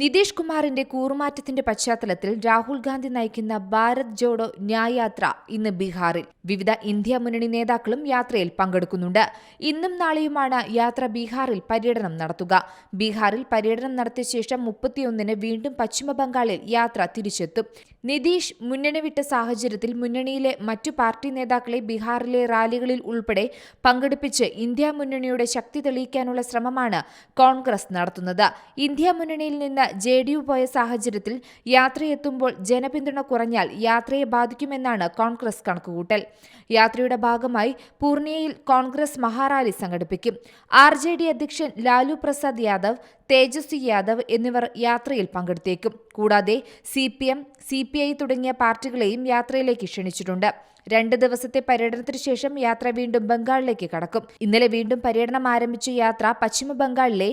നിതീഷ് കുമാറിന്റെ കൂറുമാറ്റത്തിന്റെ പശ്ചാത്തലത്തിൽ രാഹുൽ ഗാന്ധി നയിക്കുന്ന ഭാരത് ജോഡോ ന്യായാത്ര ഇന്ന് ബീഹാറിൽ. വിവിധ ഇന്ത്യ മുന്നണി നേതാക്കളും യാത്രയിൽ പങ്കെടുക്കുന്നുണ്ട്. ഇന്നും നാളെയുമാണ് യാത്ര ബീഹാറിൽ പര്യടനം നടത്തുക. ബീഹാറിൽ പര്യടനം നടത്തിയ ശേഷം മുപ്പത്തിയൊന്നിന് വീണ്ടും പശ്ചിമബംഗാളിൽ യാത്ര തിരിച്ചെത്തും. നിതീഷ് മുന്നണി വിട്ട സാഹചര്യത്തിൽ മുന്നണിയിലെ മറ്റു പാർട്ടി നേതാക്കളെ ബീഹാറിലെ റാലികളിൽ ഉൾപ്പെടെ പങ്കെടുപ്പിച്ച് ഇന്ത്യ മുന്നണിയുടെ ശക്തി തെളിയിക്കാനുള്ള ശ്രമമാണ് കോൺഗ്രസ് നടത്തുന്നത്. ഇന്ത്യ മുന്നണിയിൽ നിന്ന് ജെ ഡി യു പോയ സാഹചര്യത്തിൽ യാത്രയെത്തുമ്പോൾ ജനപിന്തുണ കുറഞ്ഞാൽ യാത്രയെ ബാധിക്കുമെന്നാണ് കോൺഗ്രസ് കണക്കുകൂട്ടൽ. യാത്രയുടെ ഭാഗമായി പൂർണിയയിൽ കോൺഗ്രസ് മഹാറാലി സംഘടിപ്പിക്കും. ആർ ജെ ഡി അധ്യക്ഷൻ ലാലു പ്രസാദ് യാദവ് തേജസ്വി യാദവ് എന്നിവർ യാത്രയിൽ പങ്കെടുത്തേക്കും. കൂടാതെ C P M C P I തുടങ്ങിയ പാർട്ടികളെയും യാത്രയിലേക്ക് ക്ഷണിച്ചിട്ടുണ്ട്. രണ്ട് ദിവസത്തെ പര്യടനത്തിന് ശേഷം യാത്ര വീണ്ടും ബംഗാളിലേക്ക് കടക്കും. ഇന്നലെ വീണ്ടും പര്യടനം ആരംഭിച്ച യാത്ര പശ്ചിമ ബംഗാളിലെ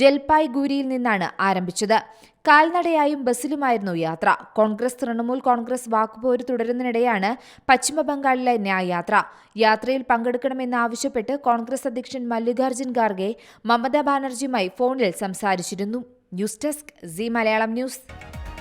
ജൽപായ്ഗുരിയിൽ നിന്നാണ് ആരംഭിച്ചത്. കാൽനടയായും ബസ്സിലുമായിരുന്നു യാത്ര. കോൺഗ്രസ് തൃണമൂൽ കോൺഗ്രസ് വാക്കുപോര് തുടരുന്നതിനിടെയാണ് പശ്ചിമ ബംഗാളിലെ ന്യായ് യാത്ര യാത്രയിൽ പങ്കെടുക്കണമെന്നാവശ്യപ്പെട്ട് കോൺഗ്രസ് അധ്യക്ഷൻ മല്ലികാർജുൻ ഖാർഗെ മമതാ ബാനർജിയുമായി ഫോണിൽ സംസാരിച്ചിരുന്നു. News desk C Malayalam news.